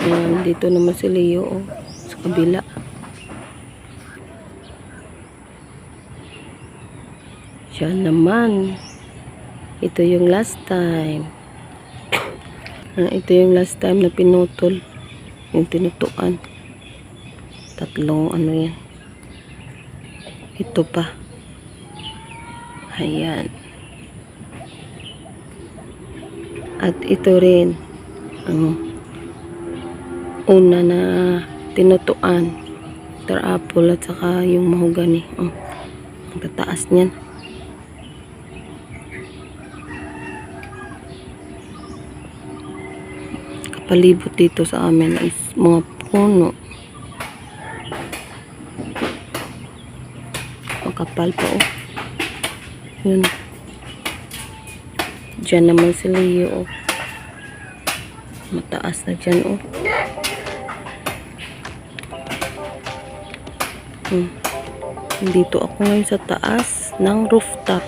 Ayan, dito naman si Leo oh, sa kabila. Siya naman. Ito yung last time. Ah, ito yung last time na pinutol. Yung tinutuan. Tatlong ano yan. Ito pa. Ayan. At ito rin. Ang una na tinutuan. Apple at saka yung mahogany. Oh, ang tataas niyan. Kapalibot dito sa amin is mga puno. Makapal pa oh. Yun. Diyan naman si Leo oh. Mataas na dyan oh. Hmm. Dito ako ngayon sa taas ng rooftop.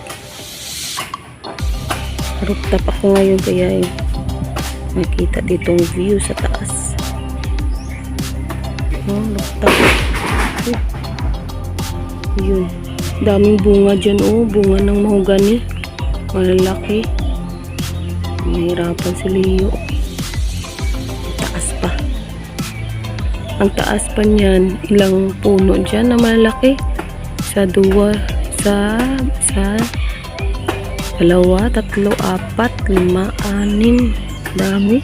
Rooftop ako ngayon kaya eh, makita ditong view sa taas. Oh, rooftop. Oh. Yun. Daming bunga dyan oh. Bunga ng mahogany. Malalaki. Mahirapan si Leo. Ang taas pa niyan, ilang puno dyan na malaki. Sa dua, sa, sa, dalawa, tatlo, apat, lima, anim. Dami.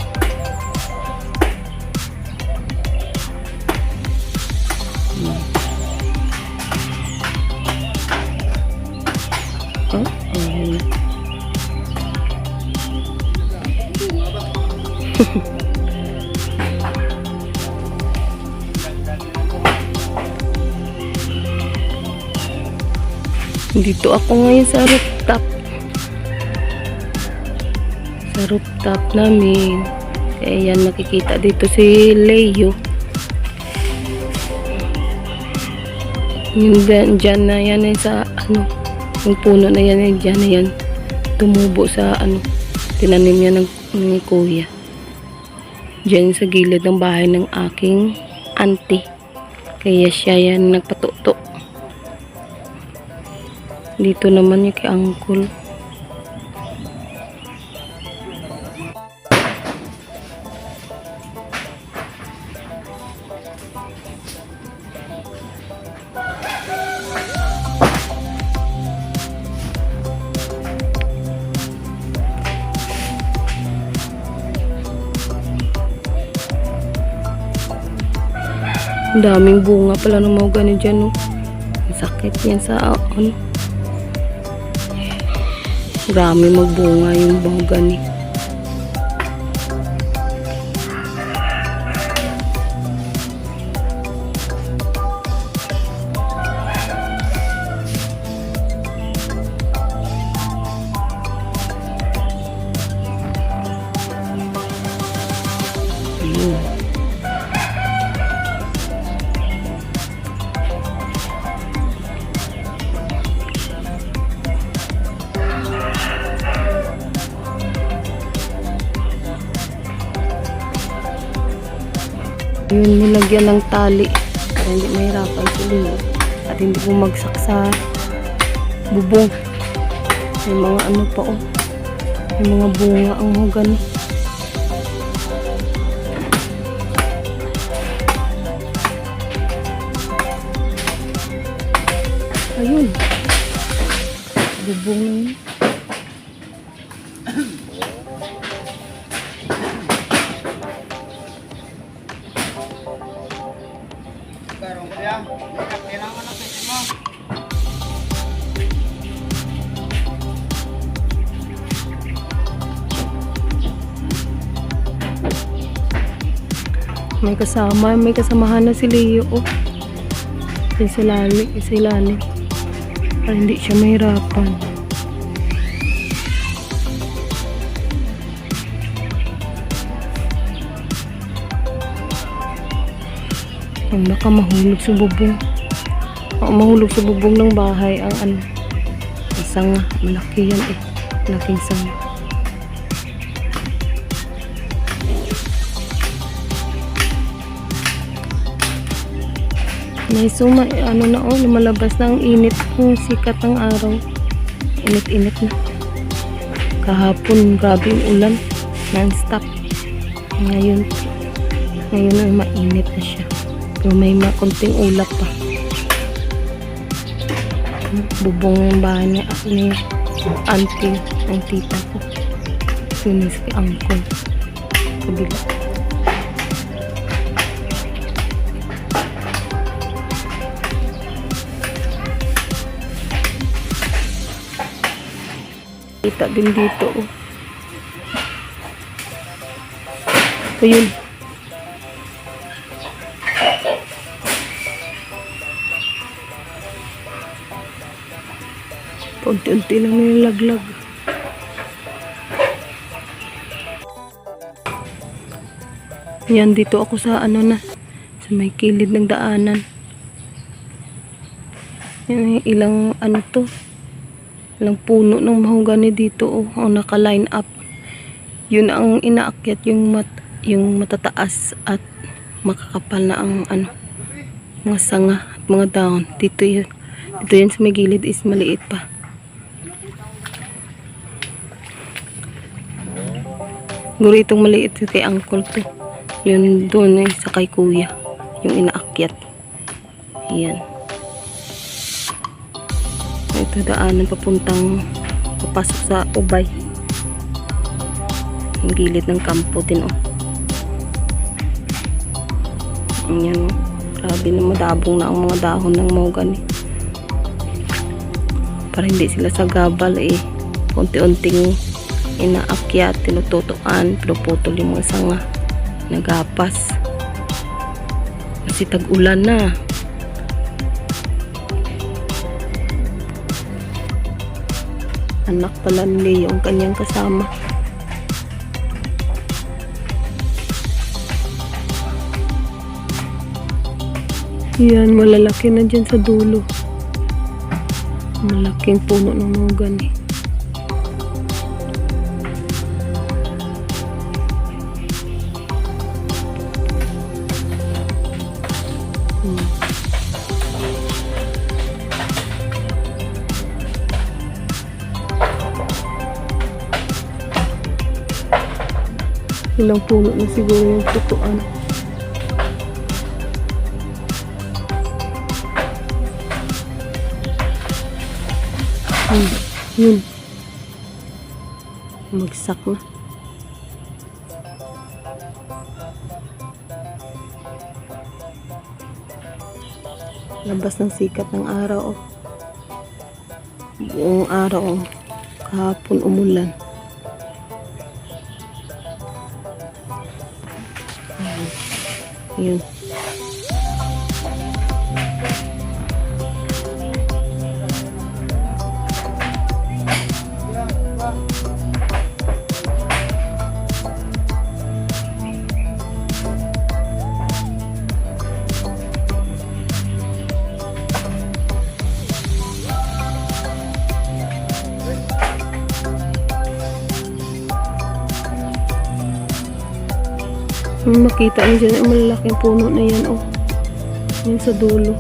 Dito ako ngayon sa rooftop. Sa rooftop namin. Kaya yan makikita dito si Leo. Yung dyan, dyan na yan eh, sa ano, yung puno na yan eh, dyan na yan. Tumubo sa ano, tinanim niya ng, ni kuya. Dyan sa gilid ng bahay ng aking auntie. Kaya siya yan nagpatuto. Dito naman yung kay daming bunga pala ng mga ganun dyan, no? Sakit yan sa, ano, Marami magbunga yung mahogany. Ayun. Yun, nilagyan ng tali para hindi mahirapan sila at hindi bumagsak sa bubong. May mga ano pa oh. May mga bunga ang mahogany. Ayun. Bubong yun. May kasama, may kasamahan na si Leo. Oh. Yung si Lali, yung si Lali. Para hindi siya mahirapan. Ang baka mahulog sa bubong. O, mahulog sa bubong ng bahay ang ano. Ang sanga. Malaki yan eh. Malaking sanga. May suma, ano na oh, lumalabas na ang init ng sikat ng araw. Init-init na. Kahapon, grabe yung ulan. Non-stop. Ngayon, ngayon ay mainit na siya. Pero may makunting ulap pa. Bubong yung bahay ni, ni auntie, ang tita ko. Yun si uncle. Kabila. Kita din dito. Ito yun. Unti-unti lang nilaglag. Yan, dito ako sa ano na, sa may kilid ng daanan. Yan, ilang ano to, ilang puno ng mahogani dito oh, ang naka-line up. Yun ang inaakyat yung mat, yung matataas at makakapal na ang ano, mga sanga at mga dahon. Dito yun. Dito yan sa may gilid is maliit pa. Guro itong maliit kay uncle to. Yun doon eh, sa kay kuya. Yung inaakyat. Ayan. Ito daanan papuntang papasok sa ubay. Yung gilid ng kampo din oh. Ayan oh. Grabe na madabong na ang mga dahon ng mahogany. Para hindi sila sa gabal eh. Unti-unting inaakyat, tinututuan, pinuputol yung mga sanga. Nagapas. Kasi tag-ulan na. Anak pala ni Leo ang kanyang kasama. Yan, malalaki na dyan sa dulo. Malaking puno ng mga gani. Ilang puno na siguro yung tutuan. Hmm. Yun. Magsak na. Labas ng sikat ng araw. Oh. Buong araw. Oh. Kahapon umulan. Yun. Makita niyo dyan, ang malalaking puno na yan, oh. Yan sa dulo.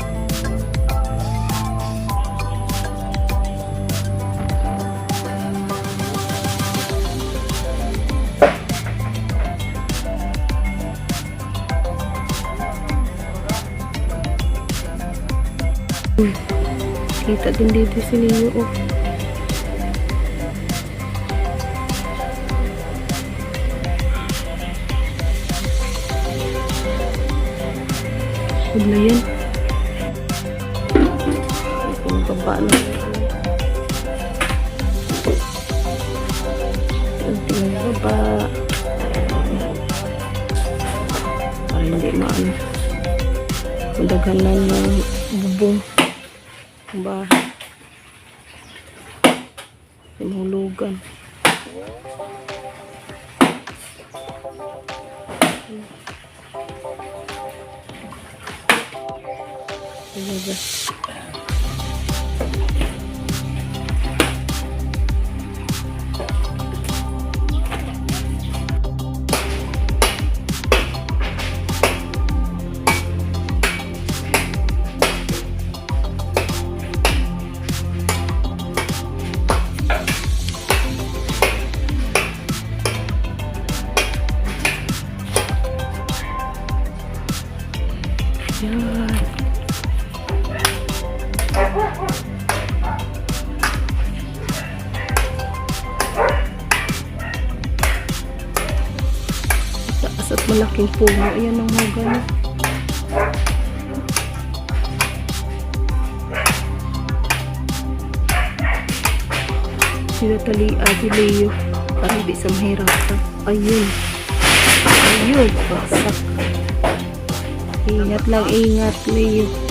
Hmm. Kita din dito si Leo, oh. Huwag na yan. Ang baba na. Unti ang baba. Para hindi maano. Madagalan ng bubong. Bahay. Sinulugan. Talaga. mataas puno. Ayan ang mga gano'n. Sila tali Aguileo para hindi sa mahirapan. Ayun. Ayun, bagsak. Ingat lang, ingat, Leo.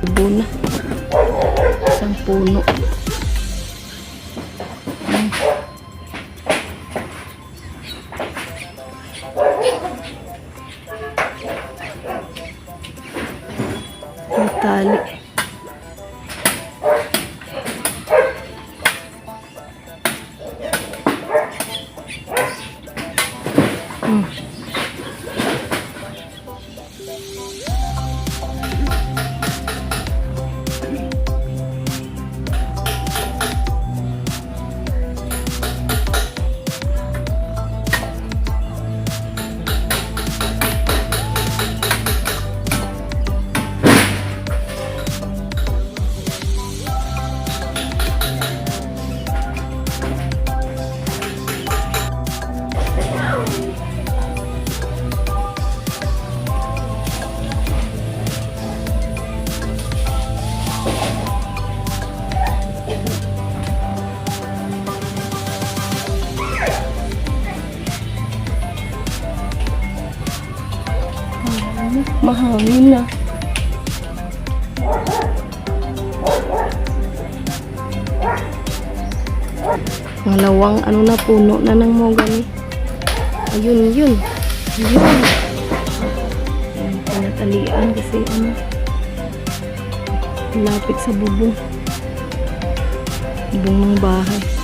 Tubo na. Isang puno. Mahangin na. Malawang ano na puno na ng mogani. Ayun, yun. Ayun. Ayun, panatalian kasi ano. Lapit sa bubong. Bubong ng bahay.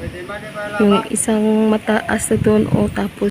Pwede ba ba Yung isang mataas na doon o tapos